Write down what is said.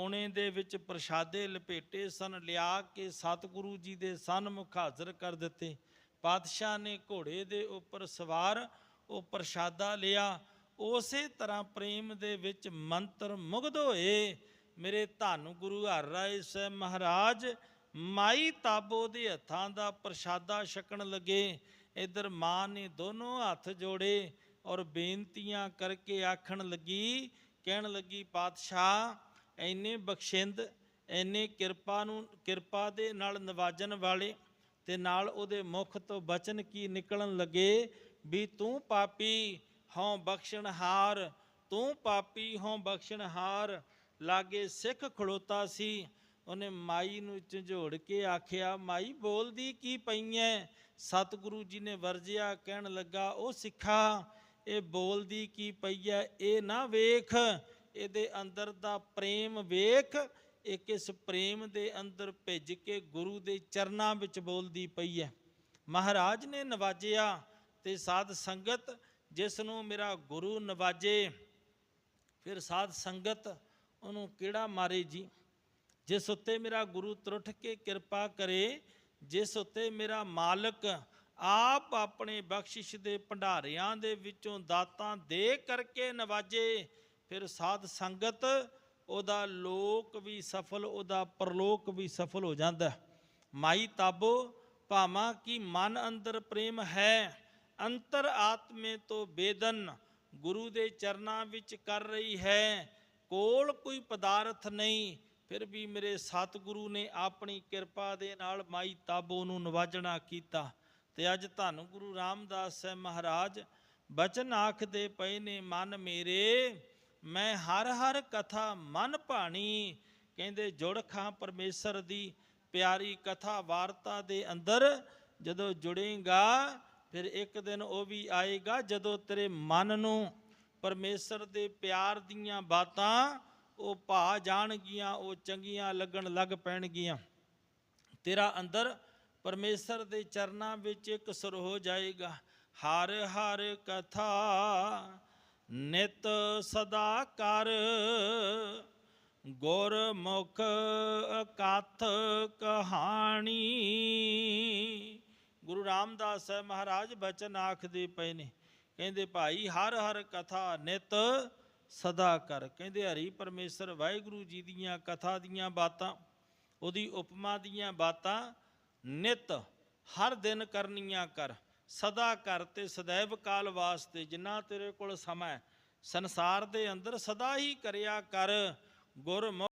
ਪੌਣੇ ਦੇ ਵਿੱਚ ਪ੍ਰਸ਼ਾਦੇ ਲਪੇਟੇ ਸਨ, ਲਿਆ ਕੇ ਸਤਿਗੁਰੂ ਜੀ ਦੇ ਸਨਮੁਖ ਹਾਜ਼ਰ ਕਰ ਦਿੱਤੇ। ਪਾਤਸ਼ਾਹ ਨੇ ਘੋੜੇ ਦੇ ਉੱਪਰ ਸਵਾਰ ਉਹ ਪ੍ਰਸ਼ਾਦਾ ਲਿਆ। ਉਸੇ ਤਰ੍ਹਾਂ ਪ੍ਰੇਮ ਦੇ ਵਿੱਚ ਮੰਤਰ ਮੁਗਧ ਹੋਏ। ਮੇਰੇ ਧੰਨ ਗੁਰੂ ਹਰਿ ਰਾਏ ਸਾਹਿਬ ਮਹਾਰਾਜ, ਮਾਈ ਤਾਬੋ ਦੇ ਹੱਥਾਂ ਦਾ ਪ੍ਰਸ਼ਾਦਾ ਛਕਣ ਲੱਗੇ। ਇਧਰ ਮਾਂ ਨੇ ਦੋਨੋਂ ਹੱਥ ਜੋੜੇ ਔਰ ਬੇਨਤੀਆਂ ਕਰਕੇ ਆਖਣ ਲੱਗੀ, ਕਹਿਣ ਲੱਗੀ, ਪਾਤਸ਼ਾਹ ਐਨੇ ਬਖਸ਼ਿੰਦ ਐਨੇ ਕਿਰਪਾ ਨੂੰ, ਕਿਰਪਾ ਦੇ ਨਾਲ ਨਵਾਜਣ ਵਾਲੇ ਤੇ ਨਾਲ ਉਹਦੇ ਮੁਖ ਤੋਂ ਬਚਨ ਕੀ ਨਿਕਲਣ ਲੱਗੇ? ਵੀ ਤੂੰ ਪਾਪੀ ਹਉ ਬਖਸ਼ਣਹਾਰ, ਤੂੰ ਪਾਪੀ ਹਉ ਬਖਸ਼ਣਹਾਰ। ਲਾਗੇ ਸਿੱਖ ਖੜੋਤਾ ਸੀ, ਉਹਨੇ ਮਾਈ ਨੂੰ ਝੰਜੋੜ ਕੇ ਆਖਿਆ, ਮਾਈ ਬੋਲਦੀ ਕੀ ਪਈਐ? ਸਤਿਗੁਰੂ ਜੀ ਨੇ ਵਰਜਿਆ, ਕਹਿਣ ਲੱਗਾ, ਉਹ ਸਿੱਖਾ, ਇਹ ਬੋਲਦੀ ਕੀ ਪਈਐ? ਇਹ ਨਾ ਵੇਖ ਇਹਦੇ ਅੰਦਰ ਦਾ ਪ੍ਰੇਮ ਵੇਖ, ਇਹ ਕਿਸ ਪ੍ਰੇਮ ਦੇ ਅੰਦਰ ਭਿੱਜ ਕੇ ਗੁਰੂ ਦੇ ਚਰਨਾਂ ਵਿੱਚ ਬੋਲਦੀ ਪਈ ਹੈ। ਮਹਾਰਾਜ ਨੇ ਨਵਾਜਿਆ ਤੇ ਸਾਧ ਸੰਗਤ, ਜਿਸ ਨੂੰ ਮੇਰਾ ਗੁਰੂ ਨਵਾਜੇ, ਫਿਰ ਸਾਧ ਸੰਗਤ ਉਹਨੂੰ ਕਿਹੜਾ ਮਾਰੇ ਜੀ? ਜਿਸ ਉੱਤੇ ਮੇਰਾ ਗੁਰੂ ਤਰੁੱਠ ਕੇ ਕਿਰਪਾ ਕਰੇ, ਜਿਸ ਉੱਤੇ ਮੇਰਾ ਮਾਲਕ ਆਪ ਆਪਣੇ ਬਖਸ਼ਿਸ਼ ਦੇ ਭੰਡਾਰਿਆਂ ਦੇ ਵਿੱਚੋਂ ਦਾਤਾਂ ਦੇ ਕਰਕੇ ਨਵਾਜੇ ਫਿਰ ਸਾਧ ਸੰਗਤ ਉਹਦਾ ਲੋਕ ਵੀ ਸਫਲ, ਉਹਦਾ ਪਰਲੋਕ ਵੀ ਸਫਲ ਹੋ ਜਾਂਦਾ ਮਾਈ ਤਾਬੋ ਭਾਵਾਂ ਕੀ ਮਨ ਅੰਦਰ ਪ੍ਰੇਮ ਹੈ, ਅੰਤਰ ਆਤਮੇ ਤੋਂ ਬੇਦਨ, ਗੁਰੂ ਦੇ ਚਰਨਾਂ ਵਿੱਚ ਕਰ ਰਹੀ ਹੈ। ਕੋਲ ਕੋਈ ਪਦਾਰਥ ਨਹੀਂ, ਫਿਰ ਵੀ ਮੇਰੇ ਸਤਿਗੁਰੂ ਨੇ ਆਪਣੀ ਕਿਰਪਾ ਦੇ ਨਾਲ ਮਾਈ ਤਾਬੋ ਨੂੰ ਨਵਾਜਣਾ ਕੀਤਾ। ਤੇ ਅੱਜ ਧੰਨ ਗੁਰੂ ਰਾਮਦਾਸ ਸਾਹਿਬ ਮਹਾਰਾਜ, ਬਚਨ ਆਖਦੇ ਪਏ ਨੇ, ਮਨ ਮੇਰੇ ਮੈਂ ਹਰ ਹਰ ਕਥਾ ਮਨ ਭਾਣੀ, ਕਹਿੰਦੇ ਜੁੜ ਖਾਂ ਪਰਮੇਸ਼ਰ ਦੀ। ਪਿਆਰੀ ਕਥਾ ਵਾਰਤਾ ਦੇ ਅੰਦਰ ਜਦੋਂ ਜੁੜੇਗਾ, ਫਿਰ ਇੱਕ ਦਿਨ ਉਹ ਵੀ ਆਏਗਾ, ਜਦੋਂ ਤੇਰੇ ਮਨ ਨੂੰ ਪਰਮੇਸ਼ਰ ਦੇ ਪਿਆਰ ਦੀਆਂ ਬਾਤਾਂ ਉਹ ਭਾ ਜਾਣਗੀਆਂ, ਉਹ ਚੰਗੀਆਂ ਲੱਗਣ ਲੱਗ ਪੈਣਗੀਆਂ। ਤੇਰਾ ਅੰਦਰ ਪਰਮੇਸ਼ਰ ਦੇ ਚਰਨਾਂ ਵਿੱਚ ਇੱਕ ਸੁਰ ਹੋ ਜਾਏਗਾ। ਹਰ ਹਰ ਕਥਾ ਨਿਤ ਸਦਾ ਕਰ ਗੁਰਮੁਖ ਕਥ ਕਹਾਣੀ। ਗੁਰੂ ਰਾਮਦਾਸ ਸਾਹਿਬ ਮਹਾਰਾਜ ਬਚਨ ਆਖਦੇ ਪਏ ਨੇ, ਕਹਿੰਦੇ ਭਾਈ ਹਰ ਹਰ ਕਥਾ ਨਿਤ ਸਦਾ ਕਰ। ਕਹਿੰਦੇ ਹਰੀ ਪਰਮੇਸ਼ਰ ਵਾਹਿਗੁਰੂ ਜੀ ਦੀਆਂ ਕਥਾ ਦੀਆਂ ਬਾਤਾਂ, ਉਹਦੀ ਉਪਮਾ ਦੀਆਂ ਬਾਤਾਂ ਨਿਤ ਹਰ ਦਿਨ ਕਰਨੀਆਂ ਕਰ। ਸਦਾ ਕਰ ਤੇ ਸदैव ਕਾਲ ਵਾਸਤੇ ਜਿੰਨਾ ਤੇਰੇ ਕੋਲ ਸਮਾਂ ਸੰਸਾਰ ਦੇ ਅੰਦਰ ਸਦਾ ਹੀ ਕਰਿਆ ਕਰ, ਗੁਰਮੁਖ